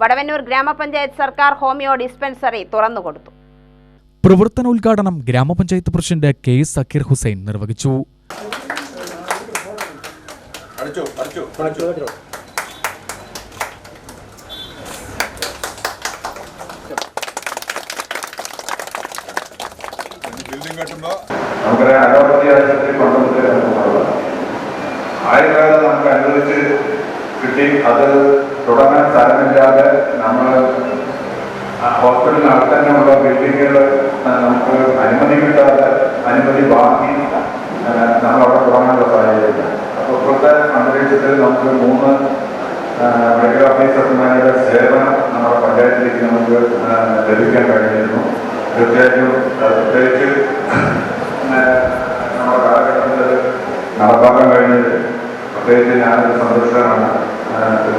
വടവന്നൂർ ഗ്രാമപഞ്ചായത്ത് സർക്കാർ homeo dispensary തുറന്നുകൊടുത്തു. പ്രവർത്തനോദ്ഘാടനം ഗ്രാമപഞ്ചായത്ത് പ്രസിഡന്റ് കെ സക്കീർ ഹുസൈൻ നിർവഹിച്ചു. അടിച്ചു അടിച്ചു അടിച്ചു. ബിൽഡിംഗ് കെട്ടുമ്പോ നമുക്കറിയാം അലോപ്പതി ആശുപത്രി കിട്ടി. അത് തുടങ്ങാൻ സ്ഥലമില്ലാതെ നമ്മൾ ഹോസ്പിറ്റലിനകത്ത് തന്നെയുള്ള ബിൽഡിങ്ങുകൾ നമുക്ക് അനുമതി കിട്ടാതെ അനുമതി വാങ്ങി നമ്മൾ അവിടെ തുടങ്ങാനുള്ള സാഹചര്യം അപ്പോൾ ഇപ്പോഴത്തെ അന്തരീക്ഷത്തിൽ നമുക്ക് മൂന്ന് മെഡിക്കൽ ഓഫീസർമാരുടെ സേവനം നമ്മുടെ പഞ്ചായത്തിലേക്ക് നമുക്ക് ലഭിക്കാൻ കഴിഞ്ഞിരുന്നു. തീർച്ചയായിട്ടും പ്രത്യേകിച്ച്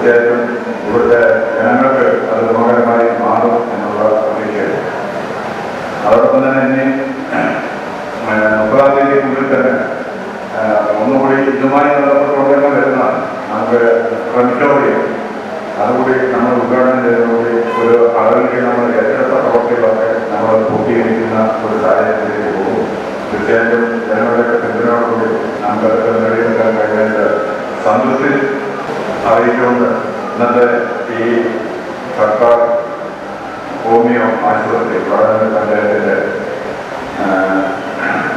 തീർച്ചയായിട്ടും ഇവിടുത്തെ ജനങ്ങൾക്ക് അത് ഗുണകരമായി മാറും എന്നുള്ള പ്രതീക്ഷയാണ് അതോടൊപ്പം തന്നെ ഇനി മുപ്പതാം മുപ്പതാം തീയതിക്കുള്ളിൽ തന്നെ ഒന്നുകൂടി ഇതുമായി ബന്ധപ്പെട്ടുകൊണ്ടെല്ലാം വരുന്നതാണ്. നമുക്ക് ക്രമിറ്റോറിയം അതുകൂടി നമ്മൾ ഉദ്ഘാടനം ചെയ്തതോടുകൂടി ഒരു അളവിലേക്ക് നമ്മൾ ഏറ്റെടുത്ത പ്രവർത്തികളൊക്കെ നമ്മൾ പൂർത്തീകരിക്കുന്ന ഒരു സാഹചര്യത്തിലേക്ക് പോകും. തീർച്ചയായിട്ടും ജനങ്ങളുടെ പിന്തുണയോടുകൂടി നമുക്ക് അറിയിച്ചുകൊണ്ട് ഇന്നത്തെ ഈ സർക്കാർ ഹോമിയോ ആശുപത്രി പ്രധാന പഞ്ചായത്തിന്റെ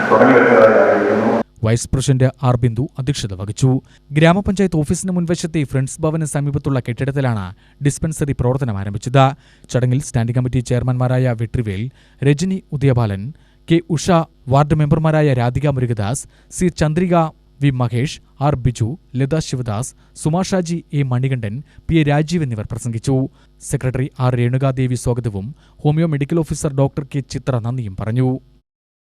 തുടങ്ങി അറിയിക്കുന്നു. വൈസ് പ്രസിഡന്റ് ആർ ബിന്ദു അധ്യക്ഷത വഹിച്ചു. ഗ്രാമപഞ്ചായത്ത് ഓഫീസിന് മുൻവശത്തെ ഫ്രണ്ട്സ് ഭവന് സമീപത്തുള്ള കെട്ടിടത്തിലാണ് ഡിസ്പെൻസറി പ്രവർത്തനം ആരംഭിച്ചത്. ചടങ്ങിൽ സ്റ്റാൻഡിംഗ് കമ്മിറ്റി ചെയർമാൻമാരായ വെട്രിവേൽ രജനി ഉദയബാലൻ കെ ഉഷ വാർഡ് മെമ്പർമാരായ Radhika Murugadas C Chandrika V Mahesh R Biju Latha Sivadas Suma Shaji A Manikandan P A Rajeev എന്നിവർ പ്രസംഗിച്ചു. സെക്രട്ടറി ആർ രേണുകാദേവി സ്വാഗതവും homoeo medical officer doctor K Chithra നന്ദിയും പറഞ്ഞു.